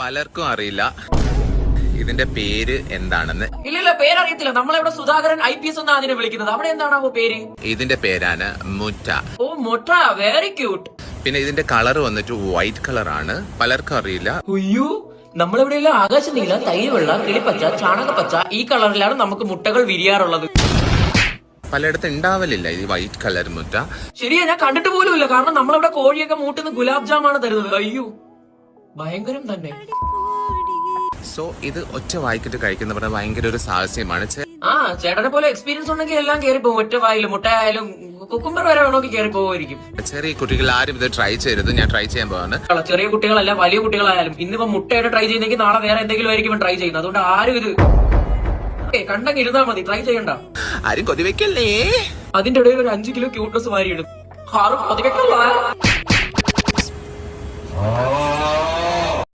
പലർക്കും അറിയില്ല. ഇതിന്റെ പേര് എന്താണെന്ന്. ഇല്ലല്ലോ പേരറിയത്തില്ല. നമ്മളിവിടെ സുധാകരൻ ഐ പി എസ് എന്നാണ് അതിനെ വിളിക്കുന്നത്? അവിടെ എന്താണാവോ പേര്? ഇതിന്റെ പേരാണ് മുറ്റ. ഓ മുട്ട വെരി ക്യൂട്ട് പിന്നെ ഇതിന്റെ കളർ വന്നിട്ട് വൈറ്റ് ആണ്. പലർക്കും അറിയില്ല. അയ്യോ നമ്മളിവിടെയെല്ലാം ആകാശ നീല തൈര് വെള്ള കിളിപ്പച്ച ചാണകപ്പച്ച ഈ കളറിലാണ് നമുക്ക് മുട്ടകൾ വിരിയാറുള്ളത്. പലയിടത്തും ഉണ്ടാവലില്ല ഈ വൈറ്റ് കളർ മുറ്റ. ശരിയാ ഞാൻ കണ്ടിട്ട് പോലും ഇല്ല കാരണം നമ്മളിവിടെ കോഴിയൊക്കെ മൂട്ടുന്ന ഗുലാബ് ജാമാണ് തരുന്നത്. അയ്യോ. ഭയങ്കരം തന്നെ. സോ ഇത് ഒറ്റ വായിക്കിട്ട് കഴിക്കുന്ന പറഞ്ഞാൽ ഭയങ്കര ഒരു സാഹസ്യമാണ്. ആ ചേട്ടനെ പോലെ എക്സ്പീരിയൻസ് ഉണ്ടെങ്കിൽ എല്ലാം കയറി പോകും ഒറ്റ വായിലും മുട്ട ആയാലും കുക്കുംബർ വരെ വേണമെങ്കിൽ കയറി പോകുമായിരിക്കും ചെറിയ കുട്ടികൾ ആരും ഇത് ട്രൈ ചെയ്യരുത്. ഞാൻ ട്രൈ ചെയ്യാൻ പോവാണ്. ചെറിയ കുട്ടികളല്ല വലിയ കുട്ടികളായാലും ഇന്നിപ്പോ മുട്ടയായിട്ട് ട്രൈ ചെയ്യുന്നെങ്കിൽ നാളെ വേറെ എന്തെങ്കിലും ആയിരിക്കും ട്രൈ ചെയ്യുന്നത്. അതുകൊണ്ട് ആരും ഇത് കണ്ടെങ്കിൽ ഇരുന്നാ മതി. ട്രൈ ചെയ്യണ്ട. ആരും കൊതിവെക്കല്ലേ അതിന്റെ ഇടയിൽ ഒരു അഞ്ചു കിലോ ക്യൂട്ട്നസ് വാരിയിടും. ആറും പതിനെട്ടല്ല